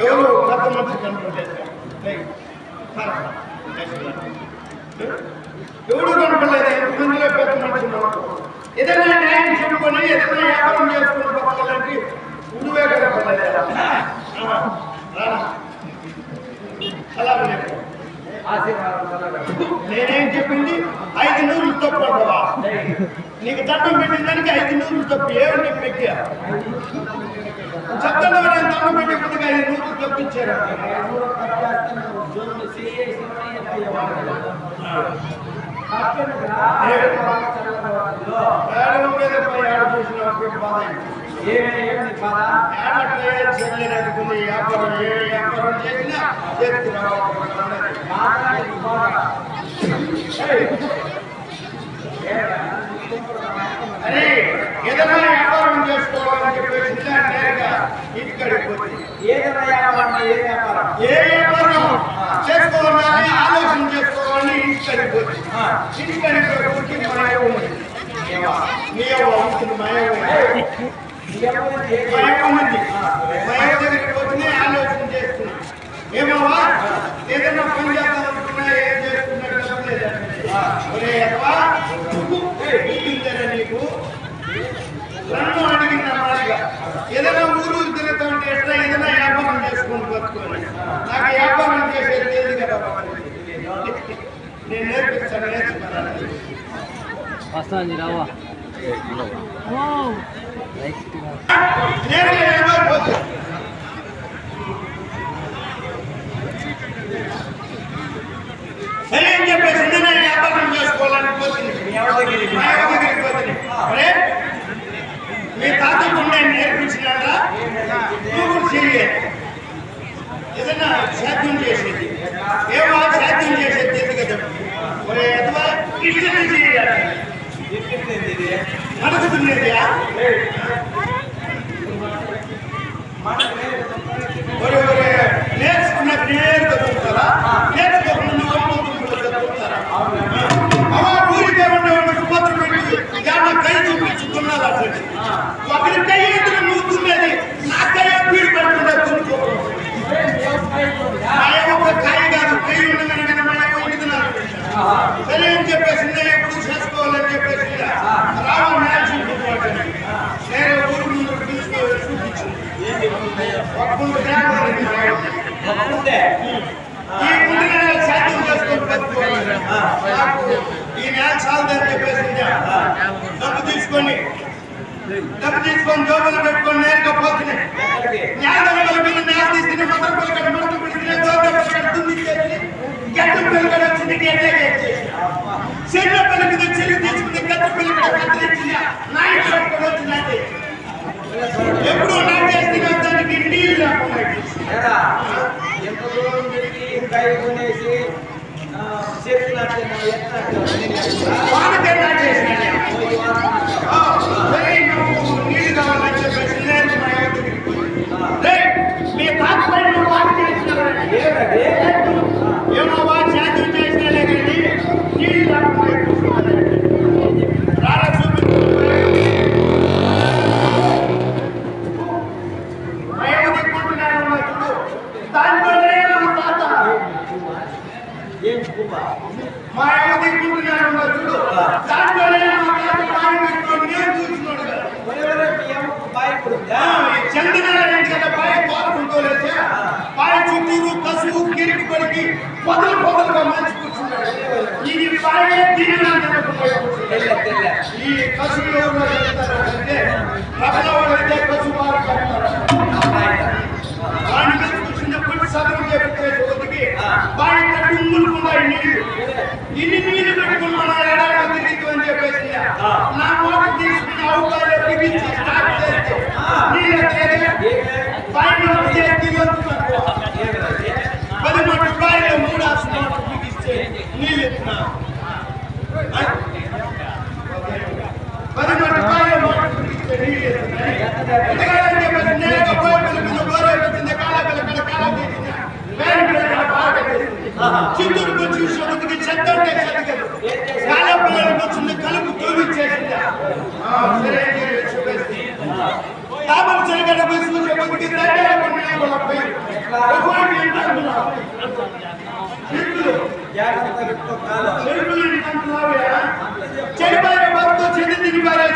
ఎవరు కొత్త మనిషి కనుక్కుంటారు ఎవడు కనపడలేదు మందిలో పెద్ద మనిషి ఏదైనా న్యాయం చెప్పుకొని ఏదైనా వ్యాపారం చేసుకుని బతకాలంటే ఉడువే కనపడలేదు నేనేం చెప్పింది? ఐదు నూరులు తప్పు అంటావా? నీకు దండం పెట్టిన దానికి ఐదు నూరులు తప్పు. ఏమని నీకు పెట్టా? చెప్తాను నేను దండం పెట్టినప్పటికీ ఐదు నూరులు తప్పించారు మీద ఏడ చూసినా ఒకే బాధ ఏడట్లే చేయలేదనుకుంది వ్యాపారం ఏ వ్యాపారం చేసినా అరే ఏదైనా వ్యాపారం చేసుకోవాలని చెప్పేసి ఏ వ్యాపారం చేసుకోవాలని ఆలోచన చేసుకోవాలని ఇంటికాడికి పోయి ఏమవ్వా? ఏదైనా పని చేద్దామనుకున్నా ఏం చేస్తున్నట్టు నీకు? నన్ను అడిగిన ఏదైనా ఊరు తిరుగుతా ఉంటే ఎట్లా ఏదైనా వ్యాపారం చేసుకుంటూ బతుకోవాలి నాకు వ్యాపారం చేసేది లేదు కదా నేను నేర్పిస్తాను. Pasan Jirawa. Wow. Nice to డబ్బు తీసుకొని జోబులు పెట్టుకొని నేరుగా పోతున్నాయి న్యాయం కలిపిన న్యాయం తీసుకుని మొదలు పెళ్ళగడ మొదలు పెట్టుకునే జోబులు పెళ్ళగడ తుమ్మి చేసి గడ్డ పెళ్ళగడ వచ్చింది గడ్డే చెల్లి పిల్ల మీద చెల్లి తీసుకుని గడ్డ పెళ్ళగడ కత్తిరించిన నాయ పొదలు పొదలుగా మంచి కూర్చున్నాడు. ఇది బాయే తిరిగినాడు తెల్ల, తెల్ల. ఈ కసులు ఎవరు పెడతారంటే రకల వాళ్ళైతే కసు బాగా పెడతారు వాడిని మీద కూర్చుంటే పుట్టి సగం చేపించేసి ఒకటికి వాడి కట్టి ఉమ్ములుకున్నాయి నీళ్లు ఇన్ని చిత్తూరుకు వచ్చి చదువుకి చెత్త ఉంటే పిల్లలకు వచ్చింది, కలుపు తూమిచ్చేసింది. ఆ, తాపం చెడిపోయిన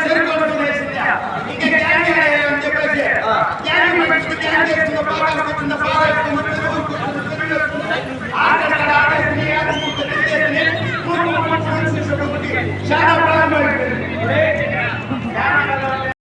చెరుకు